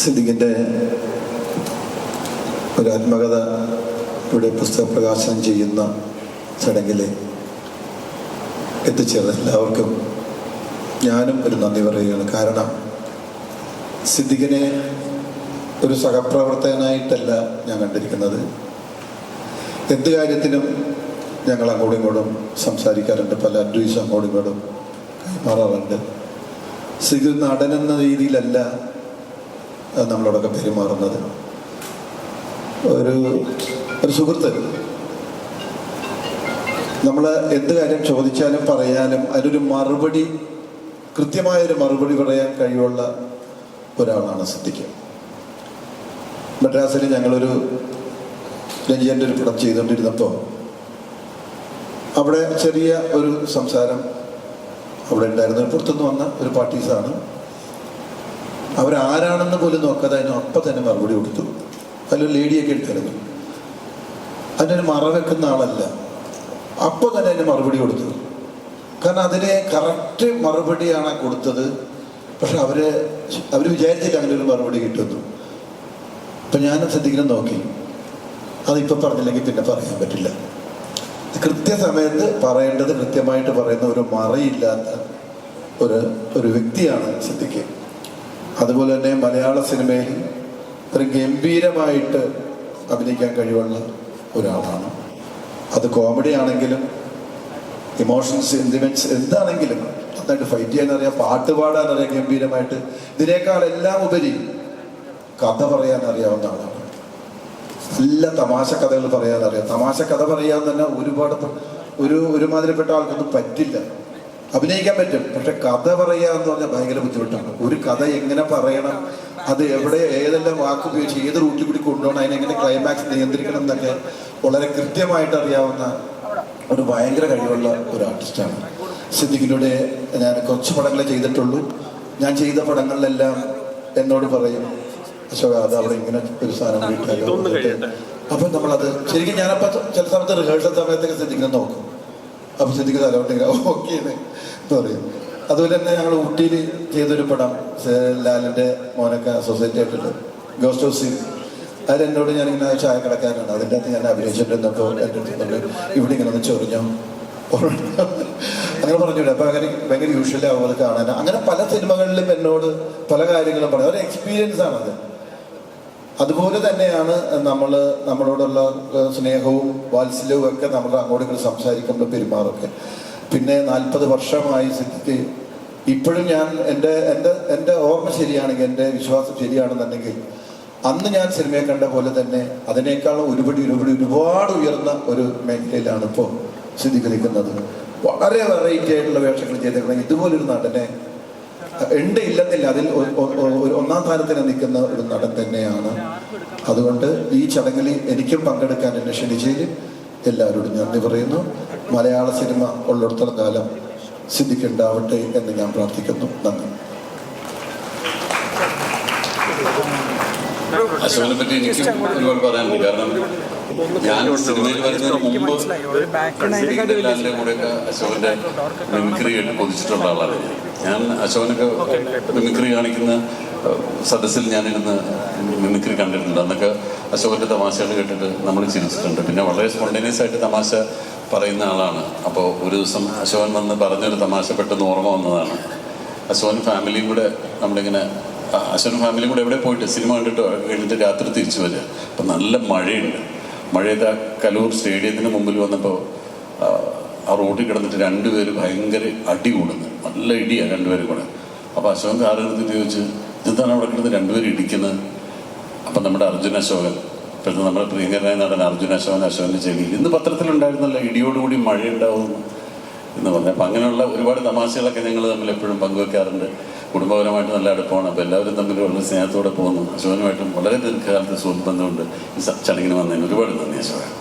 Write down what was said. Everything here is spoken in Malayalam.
സിദ്ദിഖിന്റെ ഒരു ആത്മകഥ ഇവിടെ പുസ്തക പ്രകാശനം ചെയ്യുന്ന ചടങ്ങിൽ എത്തിച്ചേർന്ന എല്ലാവർക്കും ഞാനും ഒരു നന്ദി പറയുകയാണ്. കാരണം സിദ്ദിഖിനെ ഒരു സഹപ്രവർത്തകനായിട്ടല്ല ഞാൻ കണ്ടിരിക്കുന്നത്. എന്ത് കാര്യത്തിനും ഞങ്ങൾ അങ്ങോട്ടും ഇങ്ങോട്ടും സംസാരിക്കാറുണ്ട്. പല അഡ്വൈസും അങ്ങോട്ടും ഇങ്ങോട്ടും കൈമാറാറുണ്ട്. സിദ്ദു നടനെന്ന രീതിയിലല്ല അത് നമ്മളോടൊക്കെ പെരുമാറുന്നത്. ഒരു ഒരു സുഹൃത്ത്. നമ്മൾ എന്ത് കാര്യം ചോദിച്ചാലും പറയാനും അതിനൊരു മറുപടി കൃത്യമായൊരു മറുപടി പറയാൻ കഴിവുള്ള ഒരാളാണ് സിദ്ധിക്ക് മദ്രാസിൽ ഞങ്ങളൊരു രഞ്ജിയന്റെ ഒരു പടം ചെയ്തുകൊണ്ടിരുന്നപ്പോൾ അവിടെ ചെറിയ ഒരു സംസാരം അവിടെ ഉണ്ടായിരുന്നു. പുറത്തുനിന്ന് വന്ന ഒരു പാർട്ടീസാണ് അവരാരാണെന്ന് പോലും നോക്കാതെ അതിന് അപ്പം തന്നെ മറുപടി കൊടുത്തു. അതിലൊരു ലേഡിയൊക്കെ എടുത്തിരുന്നു. അതിനൊരു മറ വെക്കുന്ന ആളല്ല. അപ്പോൾ തന്നെ അതിന് മറുപടി കൊടുത്തു. കാരണം അതിന് കറക്റ്റ് മറുപടിയാണ് കൊടുത്തത്. പക്ഷെ അവർ അവർ വിചാരിച്ചില്ല അങ്ങനെ ഒരു മറുപടി കിട്ടുന്നു അപ്പം ഞാൻ ശ്രദ്ധിക്കണം നോക്കി. അതിപ്പോൾ പറഞ്ഞില്ലെങ്കിൽ പിന്നെ പറയാൻ പറ്റില്ല. കൃത്യസമയത്ത് പറയേണ്ടത് കൃത്യമായിട്ട് പറയുന്ന ഒരു മറയില്ലാത്ത ഒരു ഒരു വ്യക്തിയാണ് സിദ്ദിഖ്. അതുപോലെ തന്നെ മലയാള സിനിമയിൽ ഒരു ഗംഭീരമായിട്ട് അഭിനയിക്കാൻ കഴിവുള്ള ഒരാളാണ്. അത് കോമഡി ആണെങ്കിലും ഇമോഷൻസ് സെന്റിമെന്റ്സ് എന്താണെങ്കിലും നന്നായിട്ട് ഫൈറ്റ് ചെയ്യാൻ അറിയാം പാട്ട് പാടാൻ അറിയാം ഗംഭീരമായിട്ട്. ഇതിനേക്കാൾ എല്ലാം ഉപരി കഥ പറയാൻ അറിയാവുന്ന ആളാണ്. നല്ല തമാശ കഥകൾ പറയാൻ അറിയാം തമാശ കഥ പറയാൻ തന്നെ ഒരുപാട് ഒരു ഒരുമാതിരിപ്പെട്ട ആൾക്കൊന്നും പറ്റില്ല. അഭിനയിക്കാൻ പറ്റും. പക്ഷെ കഥ പറയുക എന്ന് പറഞ്ഞാൽ ഭയങ്കര ബുദ്ധിമുട്ടാണ്. ഒരു കഥ എങ്ങനെ പറയണം അത് എവിടെ ഏതെല്ലാം വാക്ക് ഉപയോഗിച്ച് ഏത് റൂട്ടിൽ കൂടി കൊണ്ടുപോകണം അതിനെങ്ങനെ ക്ലൈമാക്സ് നിയന്ത്രിക്കണം എന്നൊക്കെ വളരെ കൃത്യമായിട്ട് അറിയാവുന്ന ഒരു ഭയങ്കര കഴിവുള്ള ഒരു ആർട്ടിസ്റ്റാണ് സിദ്ദിഖിലൂടെ ഞാൻ കുറച്ച് പടങ്ങളെ ചെയ്തിട്ടുള്ളൂ. ഞാൻ ചെയ്ത പടങ്ങളിലെല്ലാം എന്നോട് പറയും അശോക അത് അവിടെ ഇങ്ങനെ ഒരു സാധനം വീട്ടിലോ അപ്പൊ നമ്മളത് ശരിക്കും ഞാനപ്പോ ചില സമയത്ത് റിഹേഴ്സൽ സമയത്തൊക്കെ സിദ്ദിഖിനെ നോക്കും. അപ്പൊ ശ്രദ്ധിക്കുന്ന തലവട്ടെങ്കിൽ ഓക്കെ എന്ന് പറയും. അതുപോലെ തന്നെ ഞങ്ങൾ ഊട്ടിയിൽ ചെയ്തൊരു പടം ലാലിന്റെ മോനൊക്കെ സൊസൈറ്റി ആയിട്ടുണ്ട് ഗോസ്റ്റ് ഓഫ് അതിലെന്നോട് ഞാനിങ്ങനെ ചായ കിടക്കാനാണ് അതിന്റെ അകത്ത് ഞാൻ അഭിനയിച്ചിട്ടുണ്ടപ്പോൾ എന്റെ അടുത്ത് ഇവിടെ ഇങ്ങനെ ഒന്ന് ചൊറിഞ്ഞോ? അങ്ങനെ പറഞ്ഞൂടെ അപ്പൊ അങ്ങനെ ഭയങ്കര യൂഷ്വലി അവർ കാണാൻ. അങ്ങനെ പല സിനിമകളിലും എന്നോട് പല കാര്യങ്ങളും പറഞ്ഞു. ഒരു എക്സ്പീരിയൻസ് ആണത്. അതുപോലെ തന്നെയാണ് നമ്മൾ നമ്മളോടുള്ള സ്നേഹവും വാത്സല്യവും ഒക്കെ നമ്മൾ അങ്ങോട്ടും സംസാരിക്കുമ്പോൾ പെരുമാറൊക്കെ പിന്നെ നാൽപ്പത് വർഷമായി സിദ്ധിക്ക് ഇപ്പോഴും ഞാൻ എന്റെ എന്റെ എന്റെ ഓർമ്മ ശരിയാണെങ്കിൽ എന്റെ വിശ്വാസം ശരിയാണെന്നുണ്ടെങ്കിൽ അന്ന് ഞാൻ സിനിമയെ കണ്ട പോലെ തന്നെ അതിനേക്കാളും ഒരുപടി ഒരുപടി ഒരുപാട് ഉയർന്ന ഒരു മേഖലയിലാണ് ഇപ്പോൾ സിദ്ധിക്ക് കളിക്കുന്നത് വളരെ വെറൈറ്റി ആയിട്ടുള്ള വേഷങ്ങൾ ചെയ്തേക്കണം ഇതുപോലൊരു നടനെ ഉണ്ട് ഇല്ലെന്നില്ല അതിൽ ഒന്നാം താരത്തിന് നിൽക്കുന്ന ഒരു നടൻ തന്നെയാണ്. അതുകൊണ്ട് ഈ ചടങ്ങിൽ എനിക്കും പങ്കെടുക്കാൻ എന്നെ ക്ഷണിച്ചതിൽ എല്ലാവരോടും നന്ദി പറയുന്നു. മലയാള സിനിമ ഉള്ളിടത്തോളം കാലം സിദ്ധിക്കുണ്ടാവട്ടെ എന്ന് ഞാൻ പ്രാർത്ഥിക്കുന്നു. നന്ദി. അശോകനെ പറ്റി എനിക്കും ഒരുപാട് പറയാനുണ്ട്. കാരണം ഞാൻ സിനിമയിൽ വരുന്നതിന് മുമ്പ് സിദ്ദീഖിന്റെ ലാലിന്റെ കൂടെയൊക്കെ അശോകന്റെ മിമിക്രി കേട്ട് കൊതിച്ചിട്ടുള്ള ആളാണ് ഞാൻ. അശോകനൊക്കെ മിമിക്രി കാണിക്കുന്ന സദസ്സിൽ ഞാനിരുന്ന് മിമിക്രി കണ്ടിട്ടുണ്ട്. അന്നൊക്കെ അശോകന്റെ തമാശകൾ കേട്ടിട്ട് നമ്മൾ ചിരിച്ചിട്ടുണ്ട്. പിന്നെ വളരെ സ്പോണ്ടേനിയസ് ആയിട്ട് തമാശ പറയുന്ന ആളാണ്. അപ്പോൾ ഒരു ദിവസം അശോകൻ വന്ന് പറഞ്ഞൊരു തമാശ പെട്ടെന്ന് ഓർമ്മ വന്നതാണ്. അശോകൻ ഫാമിലിയും കൂടെ നമ്മളിങ്ങനെ അശോകൻ ഫാമിലിയും കൂടെ എവിടെ പോയിട്ട്? സിനിമ കണ്ടിട്ട്? കഴിഞ്ഞിട്ട് രാത്രി തിരിച്ചു വരിക. അപ്പം നല്ല മഴയുണ്ട്. മഴയത്ത് ആ കലൂർ സ്റ്റേഡിയത്തിന് മുമ്പിൽ വന്നപ്പോൾ ആ, റോഡിൽ കിടന്നിട്ട് രണ്ടുപേര് ഭയങ്കര അടി കൂടുന്നു. നല്ല ഇടിയാണ് രണ്ടുപേരും കൂടെ. അപ്പോൾ അശോകൻ കാറ് എടുത്തിട്ട് ചോദിച്ചു ഇതെന്താണ് അവിടെ കിടന്ന് രണ്ടുപേരും ഇടിക്കുന്നത് അപ്പം നമ്മുടെ അർജുൻ അശോകൻ പെട്ടെന്ന് നമ്മുടെ പ്രിയങ്കരനായ നടൻ അർജുൻ അശോകൻ അശോകന്റെ ചെവി ഇന്ന് പത്രത്തിലുണ്ടായിരുന്നല്ലോ ഇടിയോടുകൂടി മഴയുണ്ടാവും എന്ന് പറഞ്ഞു. അപ്പം അങ്ങനെയുള്ള ഒരുപാട് തമാശകളൊക്കെ ഞങ്ങൾ തമ്മിൽ എപ്പോഴും പങ്കുവെക്കാറുണ്ട്. കുടുംബപരമായിട്ട് നല്ല അടുപ്പമാണ്. അപ്പോൾ എല്ലാവരും തമ്മിൽ വളരെ സ്നേഹത്തോടെ പോകുന്നു. അശോകനുമായിട്ടും വളരെ ദീർഘകാലത്തെ സുഹൃത്ത് ബന്ധമുണ്ട് ചടങ്ങിന് വന്നതിന് ഒരുപാട് നന്ദി അശോകൻ